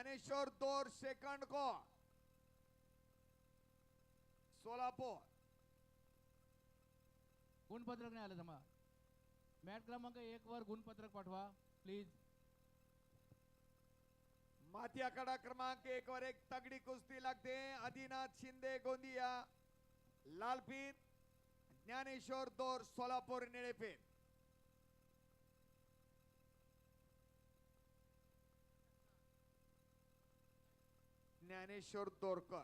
ज्ञानेश्वर दोर सेकंड को सोलापूर. गुणपत्रक नाही आलं जमा. मॅट क्रमांक एक वर गुणपत्रक पाठवा प्लीज माती आखाडा क्रमांक एक वर एक तगडी कुस्ती लागते. आदिनाथ शिंदे गोंदिया लालपीत ज्ञानेश्वर दोर सोलापूर निळेपेठ ज्ञानेश्वर दोरकर.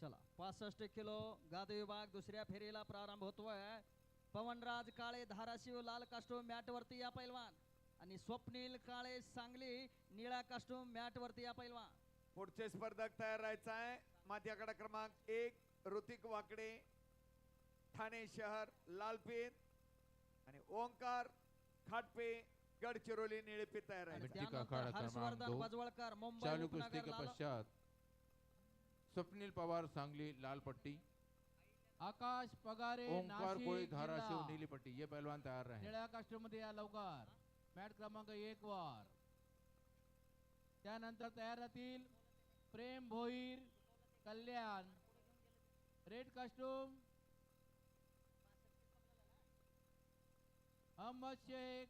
चला पासष्ट किलो गाद विभाग दुसऱ्या फेरीला प्रारंभ होतोय. पवनराज काळे धाराशिव लाल कास्टूम मॅट वरती या पैलवान. आणि स्वप्नील काळे सांगली निळा कास्टूम मॅट वरती या पैलवान. पुढचे स्पर्धक तयार राहायचा आहे. आखाडा क्रमांक एक ऋतिक वाकडे ठाणे शहर लालपीत आणि ओंकार खाटपे गडचिरोली निळेपीत तयार आहे मिट्टी का त्यानंतर अखाड़ा क्रमांक हर्षवर्धन दो बजवळकर मुंबई चालू कुश्ती उपनगर के लाल पश्चात स्वप्निल पवार सांगली लाल पट्टी आकाश पगारे ओंकार नाशिक, कोळी धाराशिव जिल्हा. नीली पट्टी ये पहलवान तैयार रहे निळ्या कास्ट्यूममध्ये या लवकर. मॅट क्रमांक एक वर. त्यानंतर तयार राहतील Prem Bhoir Kalyan. Red costume Ahmed Shaikh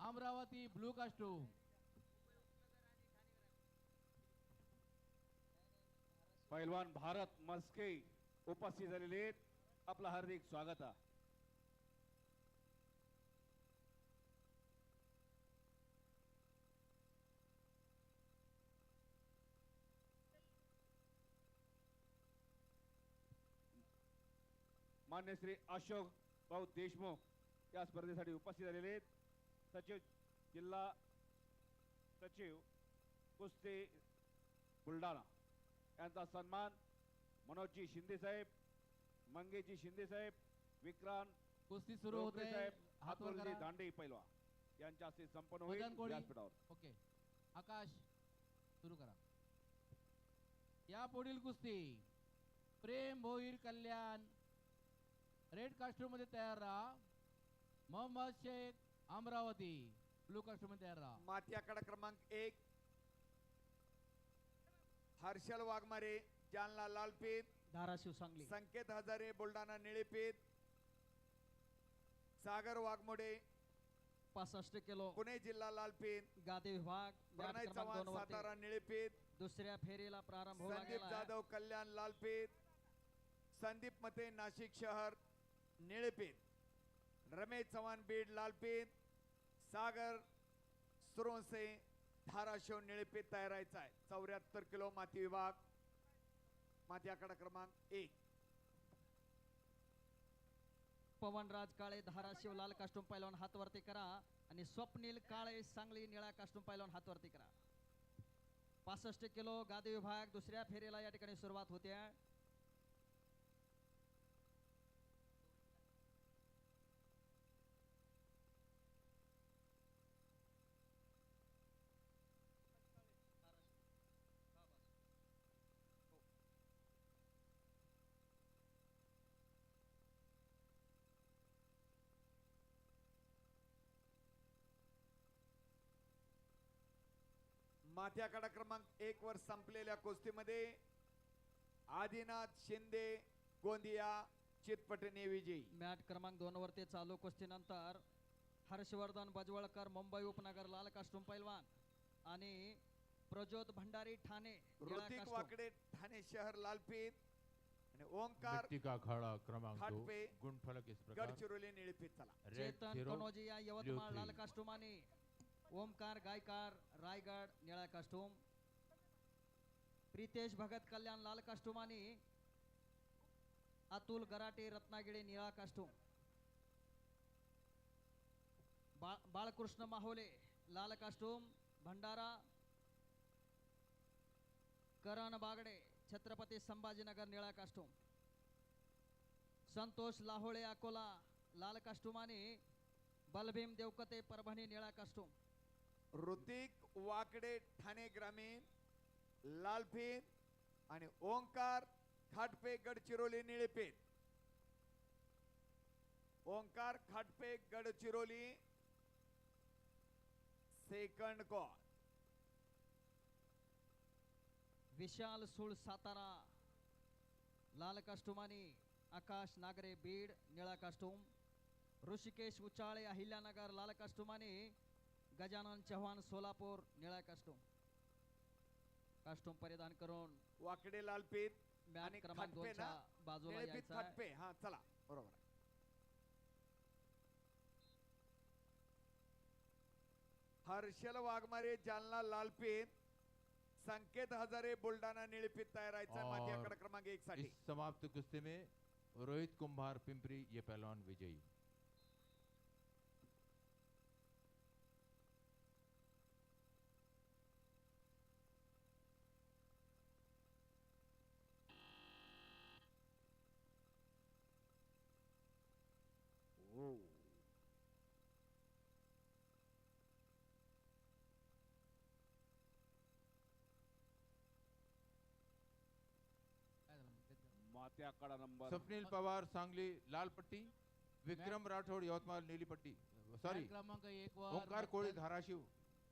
Amravati blue costume. पैलवान भारत मस्के उपस्थित झालेले आहेत. आपलं हार्दिक स्वागत आहे. मान्य श्री अशोक भाऊ देशमुख या स्पर्धेसाठी उपस्थित झालेले आहेत. सचिव जिल्हा सचिव कुस्ती बुलढाणा. यांचा सन्मान मनोजजी शिंदे साहेब मंगेजी शिंदे साहेब विक्रांत कुस्ती सुरू होते. साहेब हात वर हातवरचे करा. दांडे पैलवा यांच्या हस्ते संपन्न होईल. व्यासपीठावर. ओके. आकाश सुरू करा. या पुढील कुस्ती. प्रेम भोईर कल्याण. रेड कास्ट्यूममध्ये तयार राहा. मोहम्मद शेख अमरावती ब्लू कास्ट्यूममध्ये तयार राहा. माती आखाडा क्रमांक एक. हर्षल वाघमारे जालना लालपीत धाराशिव सांगली. संकेत हजारे बुलढाणा निळेपीत सागर वाघमोडे. पासष्ट किलो. पुणे जिल्हा लालपीत गादी विभाग. प्रणय क्रमांक चव्हाण सातारा निळेपीत दुसऱ्या फेरीला प्रारंभ होऊ संदीप लागलेला आहे. जाधव कल्याण लालपीत संदीप मते नाशिक शहर निळेपीत रमेश चव्हाण बीड लालपेत सागर सुरोसे धाराशिव निळेपेत तयार आहे चौऱ्याहत्तर किलो माती विभाग. माती आकडा क्रमांक एक पवनराज काळे धाराशिव लाल कास्टूम पैलवान हातवरती करा. आणि स्वप्नील काळे सांगली निळा कास्टूम पैलवान हातवरती करा. पासष्ट किलो गादी विभाग दुसऱ्या फेरीला या ठिकाणी सुरुवात होते. माथी आखाडा क्रमांक एक वर संपलेल्या कुस्तीमध्ये आदिनाथ शिंदे गोंदिया चितपटणे विजयी मॅट क्रमांक दोन वरती चालू कुस्तीनंतर हर्षवर्धन बजवळकर मुंबई उपनगर लाल कास्टूम पैलवान आणि प्रज्योत भंडारी ठाणे ऋतिक. वाकडे ठाणे शहर लालपीत आणि ओंकार अखाड़ा क्रमांक खाटपे, गुणफलक इस प्रकार. गडचिरोली निळपीत चला. चेतन झिरो कनोजी या ब्लू यवतमाळ लाल थ्री. कास्टूम आणि ओमकार गायकार रायगड निळा कास्टूम प्रितेश भगत कल्याण लाल कास्टूम आणि अतुल गराटे रत्नागिरी निळा कास्टूम. बा बाळकृष्ण माहोले लाल कास्टूम भंडारा करण बागडे छत्रपती संभाजीनगर निळा कास्टूम. संतोष लाहोळे अकोला लाल कास्टूम आणि बलभीम देवकते परभणी निळा कास्टूम. ऋतिक वाकडे ठाणे ग्रामीण लालपीत आणि Omkar Khatpe Gadchiroli निळेपेठ. Omkar Khatpe Gadchiroli second call. विशाल सुळ सातारा लाल कास्टुमानी आकाश नागरे बीड निळा कास्टूम. ऋषिकेश उचाळे अहिल्यानगर लाल कास्टुमानी गजानन चव्हाण सोलापूर निळा कास्टूम कास्टूम परिधान करून वाकडे लालपीत आणि क्रमांक दोनच्या? बाजूला निळपीत यायचा आहे. खटपे हा चला. बरोबर आहे. हर्षल वाघमारे जालना लालपीत संकेत हजारे बुलढाणा निळपीत तयार और माध्यकडे क्रमांक एक साठी इस समाप्त कुश्ती में रोहित कुंभार पिंपरी ये पहलवान विजयी। तेच झालं. मात्या कडा नंबर स्वप्नील पवार सांगली लाल पट्टी विक्रम राठोड यवतमाळ नीली पट्टी सॉरी क्रमांक एक वर ओंकार कोळी धाराशिव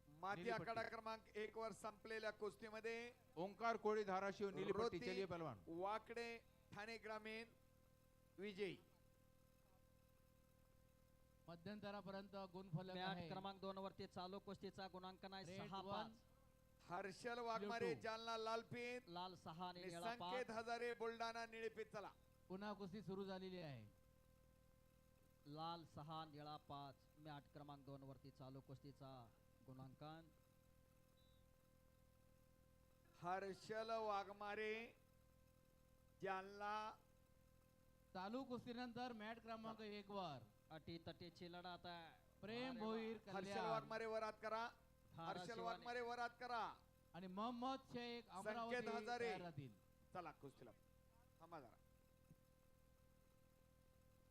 माती नीली पट्टी. आखाडा क्रमांक एक वर संपलेल्या कुस्तीमध्ये ओंकार कोळी धाराशिव नीली पट्टी रोती, चलिए पहलवान वाकडे ठाणे ग्रामीण विजयी मध्यंतरापर्यंत गुणफलक आहे क्रमांक दोन वरती चालू कुस्तीचा गुणांकन आहे सहा one. पाच हर्षल वाघमारे. जालना लालपीत. लाल सहा आणि निळा संकेत पाच. हजारे बुलढाणा निळपीत चला. पुन्हा कुस्ती सुरू झालेली आहे. लाल सहा निळा पाच. मॅट क्रमांक दोन वरती चालू कुस्तीचा गुणांकन. हर्षल वाघमारे जालना. चालू कुस्तीनंतर मॅट क्रमांक एक वर. अटी तटीची लढत आहे. प्रेम भोईर हर्षल कल्याण. वाघमारे वर हात करा. हर्षल वाघमारे वर हात करा. आणि मोहम्मद शेख अमरावती संकेत हजारे. राहतील. चला कुस्तीला. थांबा जरा.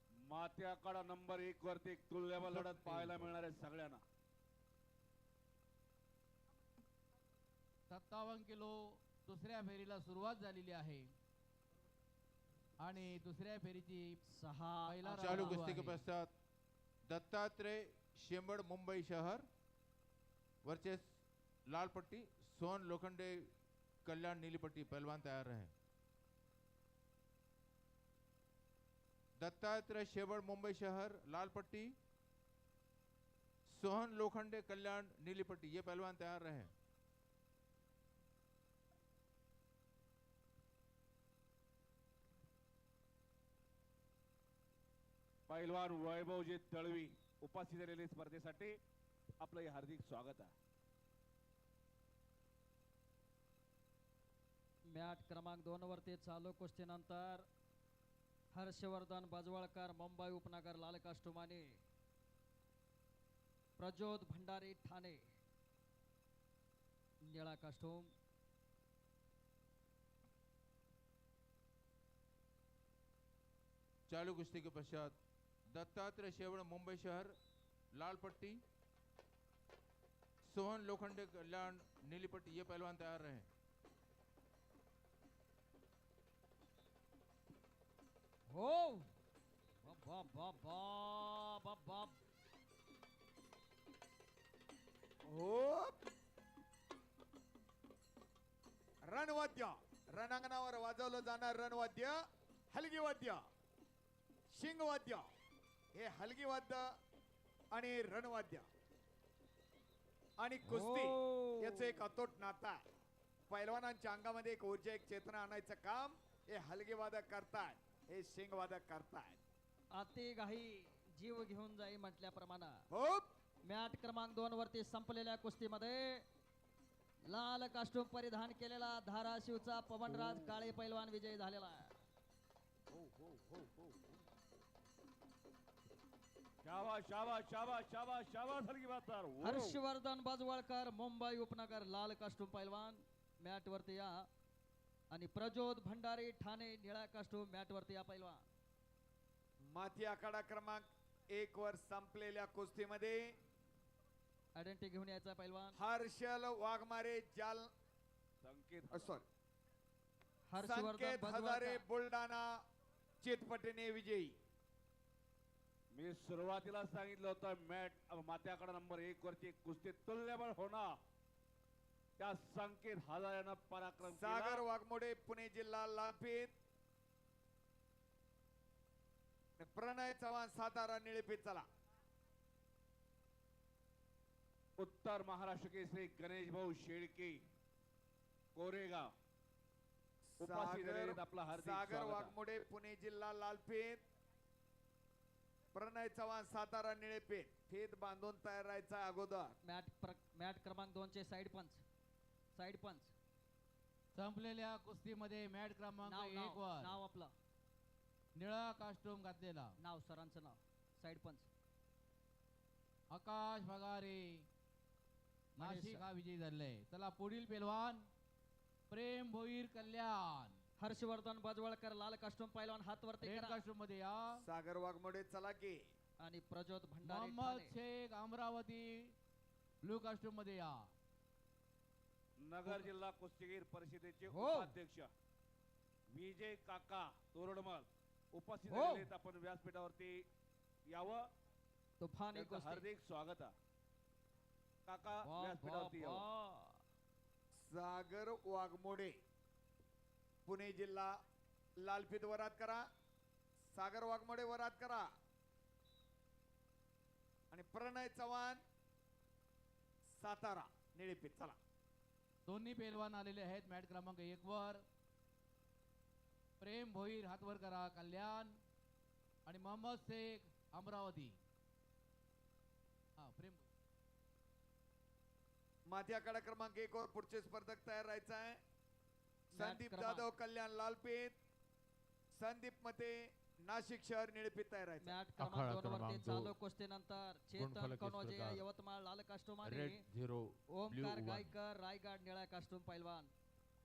मात्या कडा नंबर एक वरती एक तुल्यबल लढत पाहायला मिळणार आहे सगळ्यांना. सत्तावन्न किलो दुसऱ्या फेरीला सुरुवात झालेली आहे. आणि दुसऱ्या फेरीची सहा चालू राउंड कुश्ती के आहे. पश्चात दत्तात्रेय शेंबड़ मुंबई शहर वर्सेस लाल पट्टी सोन लोखंडे कल्याण नीली पट्टी पहलवान तैयार रहे। दत्तात्रेय शेबड़ मुंबई शहर लाल पट्टी सोहन लोखंडे कल्याण नीली पट्टी ये पहलवान तैयार रहे। पैलवान वैभवजी तळवी उपस्थित झालेले स्पर्धेसाठी। आपलं हे हार्दिक स्वागत आहे. मॅट क्रमांक दोन वरती चालू कुस्तीनंतर हर्षवर्धन बजवळकर मुंबई उपनगर लाल कास्टुमानी प्रज्योत भंडारी ठाणे निळा कास्टूम चालू कुश्ती के पश्चात दत्तात्रेय शेवड़ मुंबई शहर लाल पट्टी सोहन लोखंडे कल्याण नीली पट्टी ये पहलवान तैयार रहे। हो। बाप बाप बाप बाप बाप हो रणवाद्य रणांगणावर वाजवलं जाणार रणवाद्य हलगी वाद्य शिंगवाद्य हे हलगी वाद्य आणि रणवाद्य. आणि कुस्ती हो. याचं एक अतोट नाता आहे. पैलवानांच्या अंगामध्ये एक ऊर्जा एक चेतना आणायचं काम हे हलगी वादक करतायत हे शिंग वादक करतायत. अति घाई जीव घेऊन जाई म्हटल्याप्रमाणे हो मॅट क्रमांक दोन वरती संपलेल्या कुस्तीमध्ये लाल कास्टूम परिधान केलेला धाराशिवचा पवनराज काळे पैलवान विजयी झालेला आहे. शाबाश शाबाश शाबाश शाबाश शाबाश हलगी बाजार हर्षवर्धन बाजवळकर मुंबई उपनगर लाल कास्टूम पैलवान मॅट वरती या. आणि प्रज्योत भंडारी ठाणे निळा कास्टूम मॅट वरती या पैलवान. माथी आखाडा क्रमांक एक वर संपलेल्या कुस्तीमध्ये आयडेंटिटी घेऊन यायचा पैलवान. हर्षल वाघमारे जाल संकेत सॉरी हर्षवर्धन हजारे बुलढाणा चितपटीने विजयी. मी सुरुवातीला सांगितलं होतं मॅट मात्याकडे नंबर एक वरची कुस्ती तुल्यबळ होणार. त्या संकेत हजारानं पराक्रम. सागर वाघमोडे पुणे जिल्हा आणि प्रणय चव्हाण सातारा निळेपीत चला. उत्तर महाराष्ट्र केसरी गणेश भाऊ शेळके कोरेगाव. सागर. वाघमोडे पुणे जिल्हा लालपीत. प्रणय चव्हाण सातारा निळेपीत फीत बांधून तयार राहायचा अगोदर. मॅट प्र- मॅट क्रमांक दोनचे साईड पंच. साईड पंच. संपलेल्या कुस्तीमध्ये मॅट क्रमांक नाव एक नाव वर. नाव आपलं. निळा कास्टूम घातलेला. नाव सरांचं नाव. साईड पंच. आकाश भगारे. नाशिक. हा विजयी झाले चला पुढील पेलवान प्रेम भोईर कल्याण. हर्षवर्धन बजवळकर लाल कास्टूम पैलवान हात वरती करा कास्टूममध्ये या सागर वाघमोडे चला की आणि प्रज्योत भंडारी मोहम्मद ठाणे. शेख अमरावती ब्लू कास्टूममध्ये या नगर जिल्हा कुस्तीगीर परिषदेचे हो. उपाध्यक्ष विजय काका तोरडमल उपस्थित हो. झालेले आहेत. आपण व्यासपीठावरती यावं तुफानी त्यांचं कुस्ती हार्दिक स्वागत आहे काका वा, वा, व्यासपीठावरती यावं वा. सागर वाघमोडे पुणे जिल्हा लालपीत वरात करा सागर वाघमोडे वरात करा. आणि प्रणय चव्हाण सातारा निळेपीत चला. दोन्ही पेलवान आलेले आहेत मॅट क्रमांक एक वर. प्रेम भोईर हातवर करा कल्याण. आणि मोहम्मद शेख अमरावती. हा प्रेम माथ्या कडा क्रमांक एक वर पुढचे स्पर्धक तयार राहायचा आहे. संदीप जाधव कल्याण लालपीत संदीप मते नाशिक शहर निळपीत तयार राहायचं मॅट अखाडा क्रमांक दोन वरती क्रमांक चालू दो. कुस्तीनंतर चेतन गुणफलक कनोजे. यवतमाळ लाल कास्टूम आणि red zero blue Omkar one Gaikar Raigad निळा कास्टूम पैलवान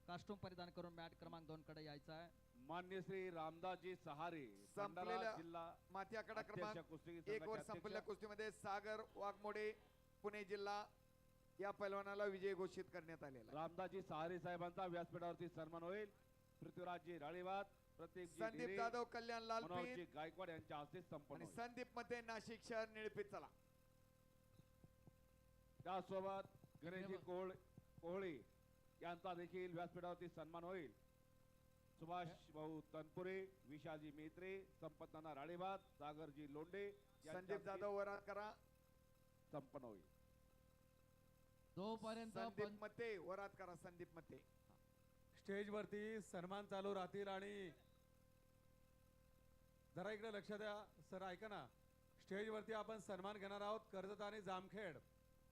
कास्टूम परिधान करून मॅट क्रमांक दोन कडे यायचा आहे मान्य श्री रामदासजी सहारे भंडारा संपलेल्या जिल्हा माथ्या कडा अध्यक्ष क्रमांक एक वर अध्यक्ष. संपलेल्या कुस्तीमध्ये सागर वाघमोडे पुणे जिल्हा या पैलवानाला विजय घोषित करण्यात आलेला आहे. रामदासजी सहारे साहेबांचा व्यासपीठावरती सन्मान होईल पृथ्वीराजजी राळीवाद प्रत्येक संदीप जाधव कल्याण लालपीत गायकवाड यांच्या हस्ते संपन्न. संदीप मते नाशिक शहर निळपीत चला त्यासोबत गणेशजी. कोहळ कोहळे यांचा देखील व्यासपीठावरती सन्मान होईल सुभाष भाऊ तनपुरे विशालजी मेत्रे संपतनाना राळेबाद सागरजी लोंढे यांच्या संदीप जाधव वरात करा संपन्न होईल जोपर्यंत संदीप मते वरात करा संदीप मते स्टेजवरती सन्मान चालू राहतील आणि जरा इकडे लक्ष द्या. सर ऐका ना. स्टेजवरती आपण सन्मान घेणार आहोत. कर्जत आणि जामखेड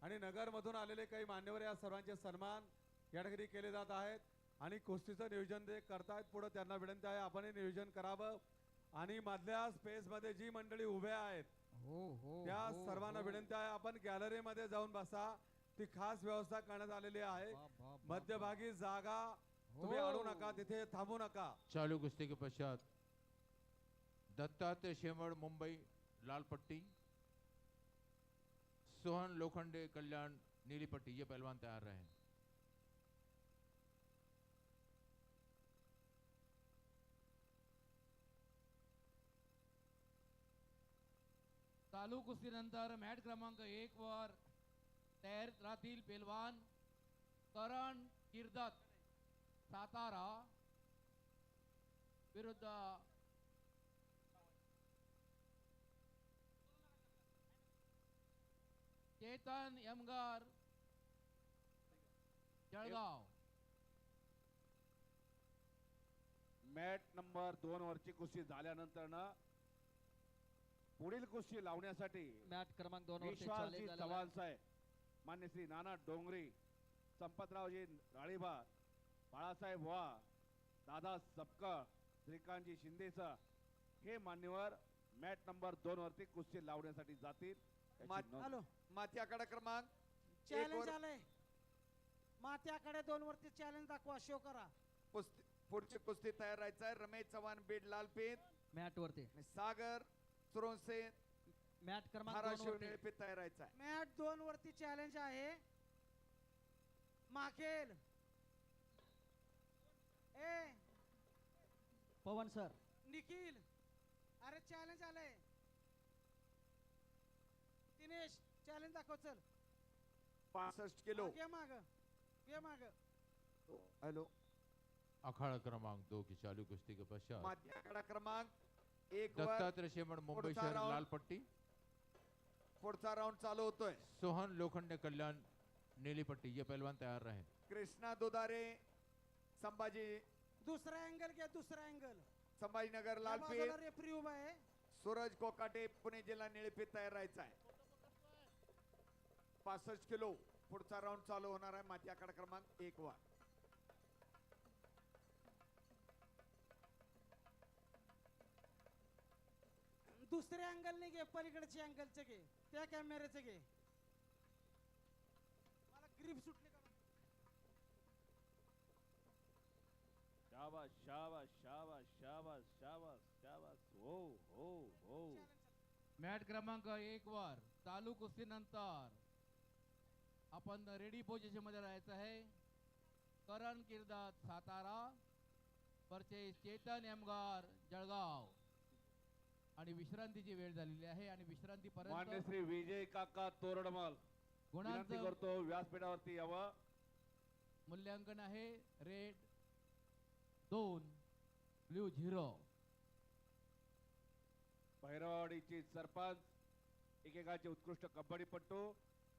आणि नगरमधून आलेले काही मान्यवर या सर्वांचे सन्मान या ठिकाणी केले जात आहेत. आणि कुस्तीचं नियोजन ते करतायत. पुढे त्यांना विनंती आहे आपणही नियोजन करावं. आणि मधल्या स्पेसमध्ये जी मंडळी उभ्या आहेत हो हो त्या हो, सर्वांना हो. विनंती आहे आपण गॅलरीमध्ये जाऊन बसा. ती खास व्यवस्था करण्यात आलेली आहे. बाप, बाप, बाप, मध्यभागी जागा तुम्ही अडू नका तिथे थांबू नका. चालू कुश्ती के पश्चात दत्तात्रय शेमड़ मुंबई लाल पट्टी सोहन लोखंडे कल्याण नीली पट्टी ये पहलवान तैयार रहे चालू कुस्तीनंतर मॅट क्रमांक एक वर राहतील पेलवान करण किर्दत सातारा विरुद्ध चेतन यमगार जळगाव मॅट नंबर दोन वरची कुस्ती झाल्यानंतर ना पुढील कुस्ती लावण्यासाठी मॅट क्रमांक दोन वरती विश्वासजी. चव्हाण साहेब मान्य श्री नाना डोंगरे संपतरावजी राळीबाग बाळासाहेब वा दादा सपकाळ श्रीकांतजी शिंदेचा हे मान्यवर मॅट नंबर दोन वरती कुस्ती लावण्यासाठी जातील. याची मा- नोंद. हॅलो माथ्या कडा क्रमांक चॅलेंज आलंय मात्याकडे दोन वरती चॅलेंज दाखवा शो करा. कुस्ती पुढची कुस्ती तयार राहायचं आहे. रमेश चव्हाण बीड लालपीत. मॅट वरती. सागर सुरोंसे मॅट क्रमांक दोन धाराशिव वरती. निळपीत तयार राहायचं आहे. मॅट दोन वरती चॅलेंज आहे. माखेल ए पवन सर. निखिल. अरे चॅलेंज आलंय. चॅलेंज दाखव चल. पासष्ट किलो. घे माग. घे माग. हॅलो. अखाड़ा क्रमांक दो की चालू कुश्ती के पश्चात. क्रमांक एक वर दत्तात्रय शेमड़ मुंबई पुढचा शहर round. लाल पट्टी. पुढचा राऊंड चालू होतोय. सोहन लोखंडे कल्याण नीली पट्टी ये पहलवान तैयार रहे. कृष्णा दुधारे संभाजी. दुसरा अँगल घे दुसरा अँगल संभाजीनगर लालपीठ रेफरी उभा आहे. सूरज कोकाटे पुणे जिल्हा निळपीठ तयार राहायचा आहे. पासष्ट किलो. पुढचा राऊंड चालू होणार आहे. माती आकडा क्रमांक एक वर. दुसऱ्या अँगलने घे. पलीकडच्या अँगलचे घे. त्या कॅमेऱ्याचे घे. मला ग्रीप सुटली का शाबास शाबास शाबास शाबास शाबास शाबास. हो हो हो. मॅट क्रमांक एक वर चालू कुस्तीनंतर आपण रेडी पोझिशनमध्ये राहायचं आहे. करण किर्दात सातारा परचेस चेतन एमगार जळगाव. आणि विश्रांतीची वेळ झालेली आहे आणि मान्य विश्रांतीपर्यंत श्री विजय काका तोरडमल गुणांचं करतो व्यासपीठावरती यावं. मूल्यांकन आहे रेड दोन ब्ल्यू झिरो. भैरवाडीची सरपंच एकेकाचे उत्कृष्ट कबड्डीपट्टू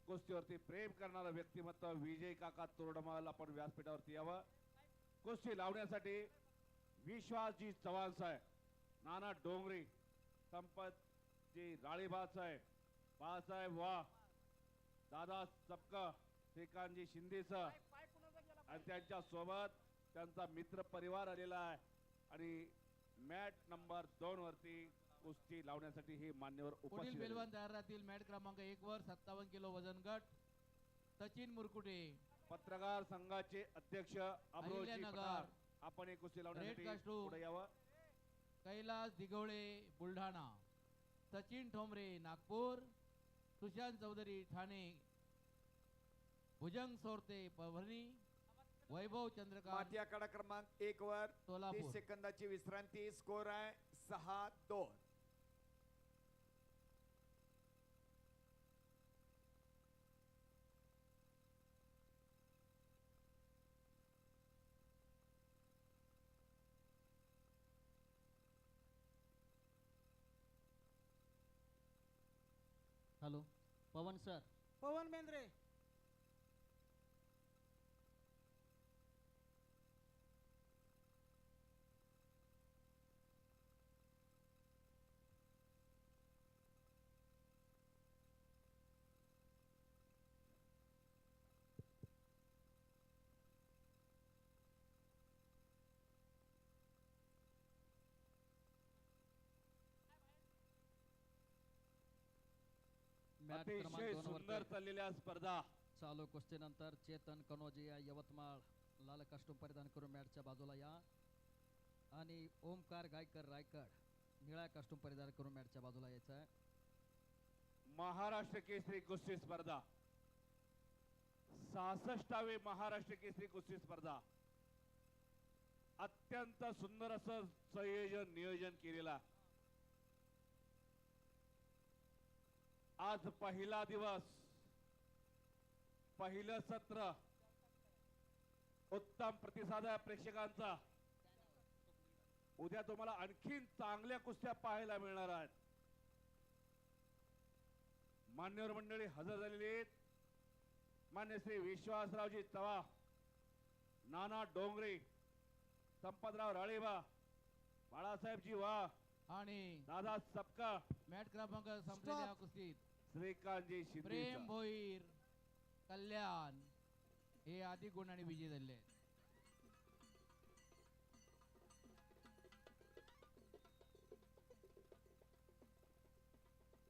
कुस्तीवरती प्रेम करणारं व्यक्तिमत्व विजय काका तोरडमल आपण व्यासपीठावरती यावं. कुस्ती लावण्यासाठी विश्वासजी चव्हाण साहेब नाना डोंगरी संपतजी राळीबा साहेब बाळासाहेब वा. दादा सपका श्रीकांतजी शिंदे सर. आणि त्यांच्यासोबत त्यांचा मित्र परिवार आलेला आहे. आणि मॅट नंबर दोन वरती कुस्ती लावण्यासाठी हे मान्यवर पुढील तयार राहतील मॅट क्रमांक एक वर सत्तावन्न किलो वजन गट. सचिन मुरकुटे. पत्रकार संघाचे अध्यक्ष अमरोजी. पठार. आपण हे कुस्ती लावण्यासाठी. पुढे यावं. कैलास दिघोळे बुलढाणा सचिन ठोंबरे नागपूर सुशांत चौधरी ठाणे भुजंग सोरते परभणी वैभव चंद्रकांत आकडा क्रमांक एक वर सोलापूर. सेकंदाची विश्रांती. स्कोर आहे सहा दोन. Hello Pawan sir. Pawan Bendre. Mat अतिशय क्रमांक दोन सुंदर वरती चाललेल्या स्पर्धा. चालू कुस्तीनंतर चेतन कनोजी या यवतमाळ लाल कास्टूम परिधान करून मॅटच्या बाजूला या. आणि ओमकार गायकर रायगड निळ्या कास्टूम परिधान करून मॅटच्या बाजूला यायचं आहे. महाराष्ट्र केसरी कुस्ती स्पर्धा. सहासष्टावे महाराष्ट्र केसरी कुस्ती स्पर्धा. अत्यंत सुंदर असं संयोजन नियोजन केलेलं आज पहिला दिवस पहिलं सत्र उत्तम प्रतिसाद आहे प्रेक्षकांचा. उद्या तुम्हाला आणखीन चांगल्या कुस्त्या पाहायला मिळणार आहेत. मान्यवर मंडळी हजर झालेली आहेत. मान्य श्री विश्वासरावजी चव्हाण नाना डोंगरे संपतराव राळेबा बाळासाहेबजी वा आणि दादा सपका मॅट क्रमांक संपलेल्या कुस्तीत. श्रीकांतजी शिंदे प्रेम भोईर कल्याण हे अधिक गुणाने विजयी झाले आहेत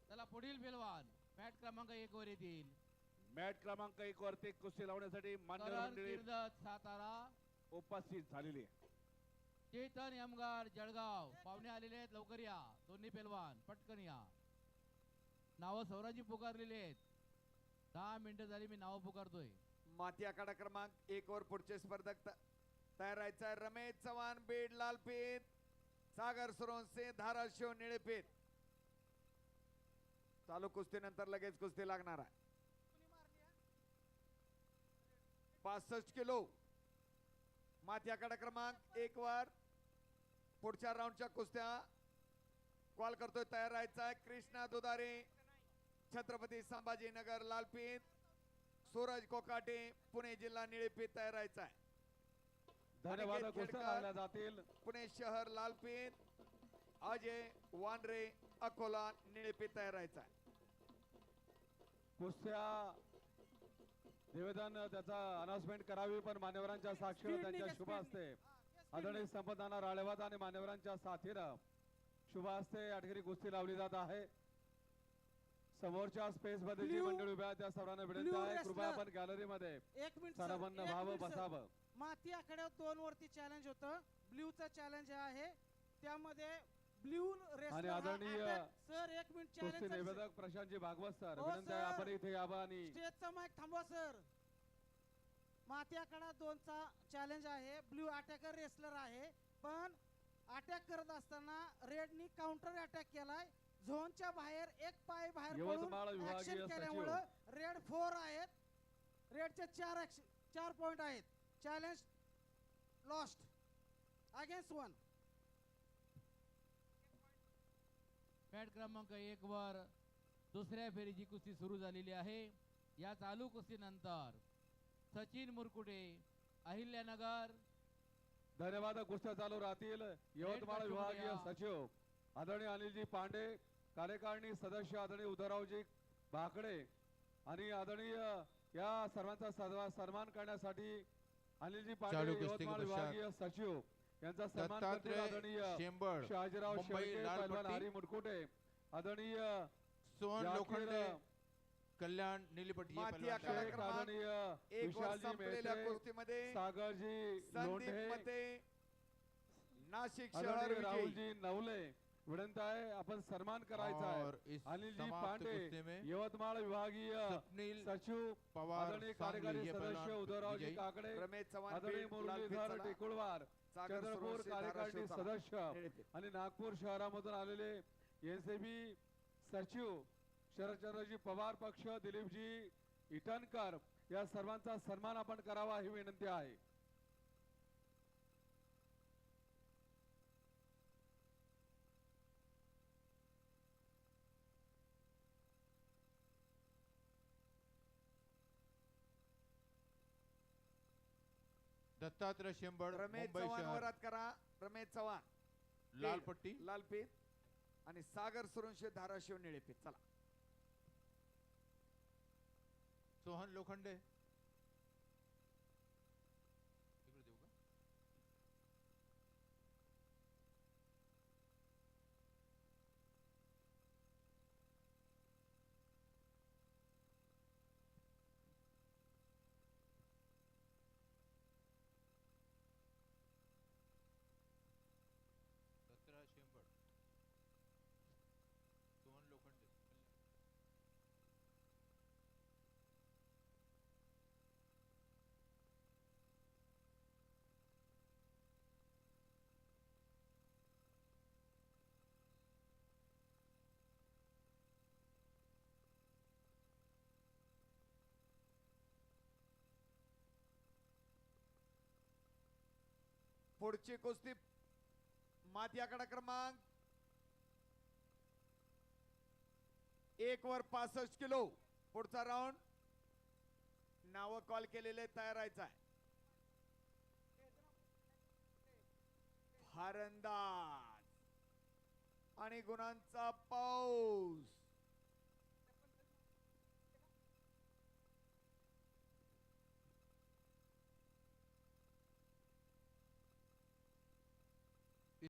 चला पुढील पेलवान मॅट क्रमांक एक वर येतील मॅट क्रमांक एक वरती कुस्ती लावण्यासाठी मान्यवर करण मंडळी किर्दत सातारा उपस्थित झालेली आहे चेतन यमगार जळगाव पाहुणे आलेले आहेत लवकर या दोन्ही पेलवान पटकन या नावं सौराजी पुकारलेली आहेत. दहा मिनिटं झाली मी नावं पुकारतोय. माती आखाडा क्रमांक एक वर पुढचे स्पर्धक तयार राहायचा रमेश चव्हाण बीड लालपीत सागर सुरवंसे धाराशिव निळेपीत चालू कुस्तीनंतर लगेच कुस्ती लागणार आहे. पासष्ट किलो. माती आखाडा क्रमांक एक वर पुढच्या राऊंडच्या कुस्त्या कॉल करतोय. तयार राहायचा आहे. कृष्णा दुधारे. छत्रपती संभाजीनगर लालपीत सूरज कोकाटे पुणे जिल्हा निळेपीत तयार आहे. धन्यवाद जातील. पुणे शहर लालपीत अजय वानरे अकोला निळेपीत तयार आहे. कुस्त्या निवेदन त्याचा अनाउन्समेंट करावी पण मान्यवरांच्या साक्षीवर त्यांच्या शुभ. असते आदरणीय. संपदाना राळेवाद आणि मान्यवरांच्या साथीनं शुभ हस्ते या ठिकाणी कुस्ती लावली जात आहे. समोरच्या स्पेस मध्ये जी मंडळी उभ्या त्या सर्वांना विनंती Blue आहे कृपया. आपण गॅलरी मध्ये. एक मिनिट सर, सरावांना एक व्हावं मिनिट सर. बसावं. माती आखाड्यावर दोन वरती चॅलेंज होतं. ब्ल्यूचं चॅलेंज आहे. त्यामध्ये ब्ल्यू आणि आदरणीय सर एक मिनिट कुस्ती चॅलेंज निवेदक प्रशांतजी भागवत सर. हो, विनंती आहे सर. आपण इथे यावं आणि स्टेजचा माईक थांबवा सर. माती आखाडा दोनचा चॅलेंज आहे. ब्ल्यू अटॅकर रेसलर आहे. पण अटॅक करत असताना रेडनी काउंटर अटॅक केलाय. झोनच्या बाहेर एक पाय बाहेर यवतमाळ पडून विभागीय ऍक्शन सचिव. केल्यामुळं रेड फोर आहेत. रेडचे चार ऍक्शन चार पॉइंट आहेत. Challenge lost against one mat क्रमांक एक वर दुसऱ्या फेरीची कुस्ती सुरू झालेली आहे. या चालू कुस्तीनंतर सचिन मुरकुटे अहिल्यानगर. धन्यवाद कुस्त्या चालू राहतील. यवतमाळ विभागीय. सचिव. आदरणीय अनिलजी पांडे कार्यकारिणी सदस्य आदरणीय उदयरावजी भाकडे आणि आदरणीय या सर्वांचा सन्मा- सन्मान करण्यासाठी अनिलजी के यवतमाळ विभागीय सचिव यांचा सन्मान आदरणीय शहाजीराव मुंबई शेळके. हरी मुरकुटे आदरणीय सोहन लोखंडे कल्याण क्रमांक आदरणीय विशालजी मेहते सागरजी संदीप लोंढे मते नाशिक शहर राहुलजी नवले विनंती आहे आपण सन्मान करायचा आहे अनिलजी पांडे यवतमाळ विभागीय सचिव पवार कार्यकारी सदस्य उदयरावजी. काकडे आदरणीय मुरलीधर. टेकुळवार चंद्रपूर कार्यकारिणी. सदस्य. आणि नागपूर शहरामधून आलेले एनसीबी सचिव शरदचंद्रजी पवार पक्ष दिलीपजी इटनकर या सर्वांचा सन्मान आपण करावा ही विनंती आहे दत्तात्रय शेंबड रमेश मुंबई चव्हाण शहर. वरात करा. रमेश चव्हाण. लाल पट्टी. लालपीत आणि सागर सुरंशी धाराशिव निळेपीत चला. सोहन लोखंडे. पुढची कुस्ती माती आकडा क्रमांक एक वर पासष्ट किलो. पुढचा राऊंड नाव कॉल केलेले तयार राहायचं आहे. फारंदाज. आणि गुणांचा पाऊस.